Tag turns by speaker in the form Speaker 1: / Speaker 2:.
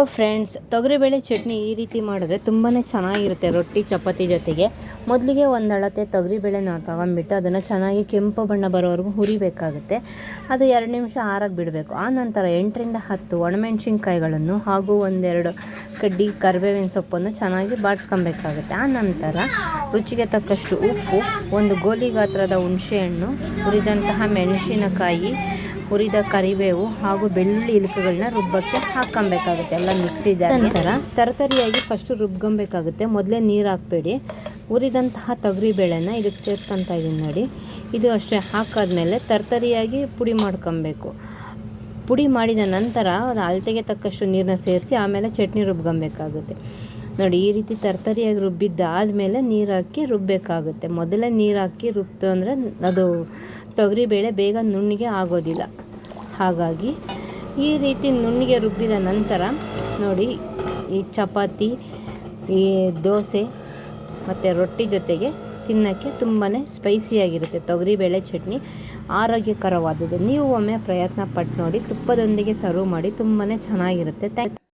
Speaker 1: Friends ತೊಗರಿಬೇಳೆ ಚಟ್ನಿ ಈ ರೀತಿ ಮಾಡಿದ್ರೆ ತುಂಬಾ ಚೆನ್ನಾಗಿರುತ್ತೆ ರೊಟ್ಟಿ, ಚಪಾತಿ ಜೊತೆಗೆ. ಮೊದಲಿಗೆ ಒಂದು ಅಳತೆ ತೊಗರಿಬೇಳೆ ನಾವು ತಗೊಂಡ್ಬಿಟ್ಟು ಅದನ್ನು ಚೆನ್ನಾಗಿ ಕೆಂಪು ಬಣ್ಣ ಬರೋವರೆಗೂ ಹುರಿಬೇಕಾಗುತ್ತೆ. ಅದು ಎರಡು ನಿಮಿಷ ಆರಕ್ಕೆ ಬಿಡಬೇಕು. ಆ ನಂತರ ಎಂಟರಿಂದ ಹತ್ತು ಒಣಮೆಣ್ಸಿನ್ಕಾಯಿಗಳನ್ನು ಹಾಗೂ ಒಂದೆರಡು ಕಡ್ಡಿ ಕರಿಬೇವಿನ ಸೊಪ್ಪನ್ನು ಚೆನ್ನಾಗಿ ಬಾಡಿಸ್ಕೊಬೇಕಾಗುತ್ತೆ. ಆ ನಂತರ ರುಚಿಗೆ ತಕ್ಕಷ್ಟು ಉಪ್ಪು, ಒಂದು ಗೋಲಿ ಗಾತ್ರದ ಹುಣಸೆಹಣ್ಣು, ಹುರಿದಂತಹ ಮೆಣಸಿನಕಾಯಿ ಹುರಿದ ಕರಿಬೇವು ಹಾಗೂ ಬೆಳ್ಳುಳ್ಳಿ ಇಲುಕುಗಳನ್ನ ರುಬ್ಬಕ್ಕೆ ಹಾಕ್ಕೊಬೇಕಾಗುತ್ತೆ. ಎಲ್ಲ ಮಿಕ್ಸಿ ಜಾರ್ ನಂತರ ತರತರಿಯಾಗಿ ಫಸ್ಟು ರುಬ್ಕೊಬೇಕಾಗುತ್ತೆ. ಮೊದಲೇ ನೀರು ಹಾಕಬೇಡಿ. ಹುರಿದಂತಹ ತೊಗರಿ ಬೇಳೆನ ಇದಕ್ಕೆ ಸೇರ್ಕೊತಾ ಇದ್ದೀನಿ ನೋಡಿ. ಇದು ಅಷ್ಟೇ ಹಾಕಾದ್ಮೇಲೆ ತರತರಿಯಾಗಿ ಪುಡಿ ಮಾಡ್ಕೊಬೇಕು. ಪುಡಿ ಮಾಡಿದ ನಂತರ ಅದು ಅಳತೆಗೆ ತಕ್ಕಷ್ಟು ನೀರನ್ನ ಸೇರಿಸಿ ಆಮೇಲೆ ಚಟ್ನಿ ರುಬ್ಕೊಬೇಕಾಗುತ್ತೆ. ನೋಡಿ, ಈ ರೀತಿ ತರ್ತರಿಯಾಗಿ ರುಬ್ಬಿದ್ದಾದಮೇಲೆ ನೀರು ಹಾಕಿ ರುಬ್ಬಬೇಕಾಗುತ್ತೆ ಮೊದಲೇ ನೀರು ಹಾಕಿ ರುಬ್ತು ಅಂದರೆ ಅದು ತೊಗರಿಬೇಳೆ ಬೇಗ ನುಣ್ಣಿಗೆ ಆಗೋದಿಲ್ಲ. ಹಾಗಾಗಿ ಈ ರೀತಿ ನುಣ್ಣಿಗೆ ರುಬ್ಬಿದ ನಂತರ ನೋಡಿ, ಈ ಚಪಾತಿ, ಈ ದೋಸೆ ಮತ್ತು ರೊಟ್ಟಿ ಜೊತೆಗೆ ತಿನ್ನೋಕ್ಕೆ ತುಂಬಾ ಸ್ಪೈಸಿಯಾಗಿರುತ್ತೆ ತೊಗರಿಬೇಳೆ ಚಟ್ನಿ. ಆರೋಗ್ಯಕರವಾದದ್ದು. ನೀವು ಒಮ್ಮೆ ಪ್ರಯತ್ನ ಪಟ್ಟು ನೋಡಿ, ತುಪ್ಪದೊಂದಿಗೆ ಸರ್ವ್ ಮಾಡಿ ತುಂಬಾ ಚೆನ್ನಾಗಿರುತ್ತೆ. ಥ್ಯಾಂಕ್